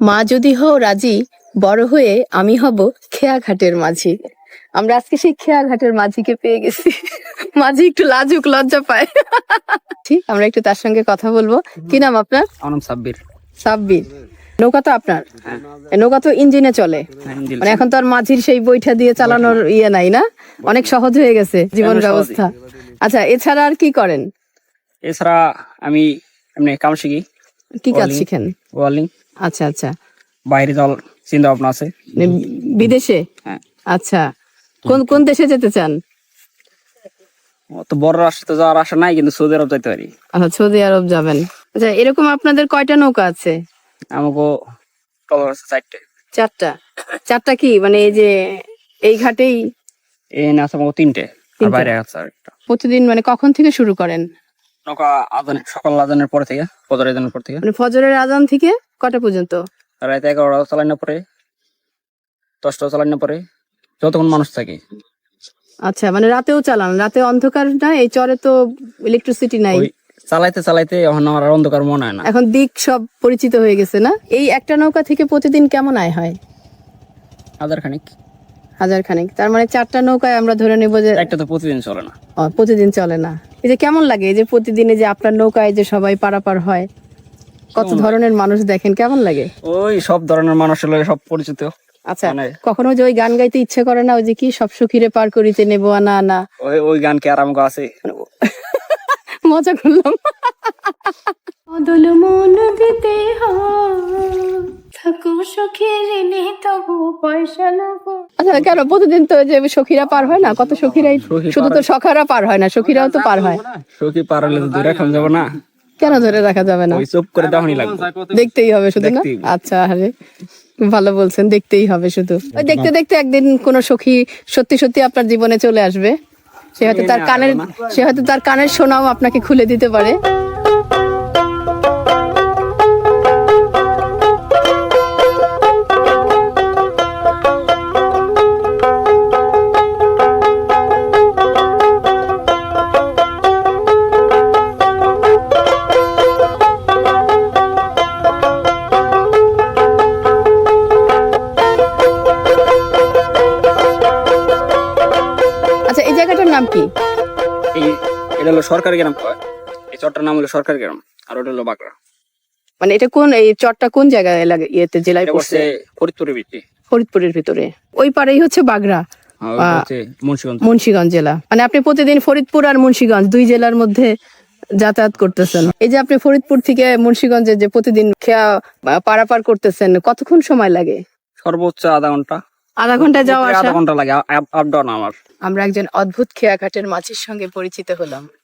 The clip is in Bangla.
মা যদি হও রাজি বড় হয়ে আমি হব খেয়া ঘাটের মাঝি। আমরা আজকে সেই খেয়া ঘাটের মাঝিকে পেয়ে গেছি। মাঝি একটু লাজুক লজ্জা পায়। ঠিক আমরা একটু তার সঙ্গে কথা বলব। কি নাম আপনার? আমার সাব্বির। সাব্বির। নৌকা তো আপনার? হ্যাঁ। নৌকা তো ইঞ্জিনে চলে। হ্যাঁ, মানে এখন তো আর মাঝির সেই বইটা দিয়ে চালানোর ইয়ে নাই না? অনেক সহজ হয়ে গেছে জীবন ব্যবস্থা। আচ্ছা এছাড়া আর কি করেন? এছাড়া আমি এমনি কাম শিখি কি কাজ শিখেন? ওয়ার্লিং আচ্ছা আচ্ছা। বাইরে যাওয়ার চিন্তা ভাবনা আছে। মানে বিদেশে? হ্যাঁ। আচ্ছা। কোন কোন দেশে যেতে চান? তো বড় রাষ্ট্রে যাওয়ার আশা নাই কিন্তু সৌদি আরব যাইতে পারি। আচ্ছা সৌদি আরব যাবেন। আচ্ছা এরকম আপনাদের কয়টা নৌকা আছে? আমাকে টলার আছে চারটে। চারটা? চারটা কি? মানে এই যে এই ঘাটেই? এই না আছে আমাকে তিনটে। আর বাইরে আছে আরেকটা। প্রতিদিন মানে কখন থেকে শুরু করেন? নৌকা আদান সকাল আদানের পরে থেকে ফজর আদানের পর থেকে। মানে ফজরের আজান থেকে কটা পর্যন্ত? রাত এগারোটা চালানোর পরে দশটা চালানোর পরে যতক্ষণ মানুষ থাকে। আচ্ছা মানে রাতেও চালান রাতে অন্ধকার না? এই চরে তো ইলেকট্রিসিটি নাই। চালাইতে চালাইতে এখন আমার আর অন্ধকার মনে হয় না। এখন দিক সব পরিচিত হয়ে গেছে না? এই একটা নৌকা থেকে প্রতিদিন কেমন আয় হয়? হাজার খানিক হাজার খানিক তার মানে চারটা নৌকায় আমরা ধরে নেব যে একটা তো প্রতিদিন চলে না। প্রতিদিন চলে না। এই যে কেমন লাগে এই যে প্রতিদিনে যে আপনার নৌকায় যে সবাই পারাপার হয়? কত ধরনের মানুষ দেখেন? কেমন লাগে? ওই সব ধরনের মানুষের লগে সব পরিচিত। আচ্ছা মানে- কখনো যে ওই গান গাইতে ইচ্ছে করে না ওই যে কি সব সুখীরে পার করিতে নেব আনা আনা ওই ওই গান কি আর আমাকে আছে? মজা করলাম। বদল মন দিতে থাকো তবু পয়সা নেব। আচ্ছা কেন? প্রতিদিন তো যে সখীরা পার হয় না? কত সখীরাই শুধু তো সখারা পার হয় না সখীরাও তো পার হয়। সখী পার হলে তো দূরে খাম যাব না। কেন ধরে রাখা যাবে না? চুপ করে তখনই লাগবে। দেখতেই হবে শুধু না? আচ্ছা আরে ভালো বলছেন দেখতেই হবে শুধু। ওই দেখতে দেখতে একদিন কোন সখী সত্যি সত্যি আপনার জীবনে চলে আসবে। সে হয়তো তার কানের সে হয়তো তার কানের সোনাও আপনাকে খুলে দিতে পারে। নাম কি এই এটা হলো সরকারি গ্রাম এই চরটার নাম হলো সরকারি গ্রাম আর ওটা হলো বাঁকড়া। মানে এটা কোন এই চরটা কোন জায়গায় এলাকা ইয়েতে জেলায় পড়ছে? ফরিদপুরের ভিত্তি। ফরিদপুরের ভিতরে। ওই পারেই হচ্ছে বাগড়া হচ্ছে মুন্সিগঞ্জ। মুন্সিগঞ্জ জেলা। মানে আপনি প্রতিদিন ফরিদপুর আর মুন্সিগঞ্জ দুই জেলার মধ্যে যাতায়াত করতেছেন। এই যে আপনি ফরিদপুর থেকে মুন্সিগঞ্জে যে প্রতিদিন খেয়া পারাপার করতেছেন কতক্ষণ সময় লাগে? সর্বোচ্চ আধা ঘণ্টা। আধা ঘণ্টা যাওয়া আসা আধা ঘণ্টা লাগে আপ ডাউন আমার। আমরা একজন অদ্ভুত খেয়াঘাটের মাছের সঙ্গে পরিচিত হলাম।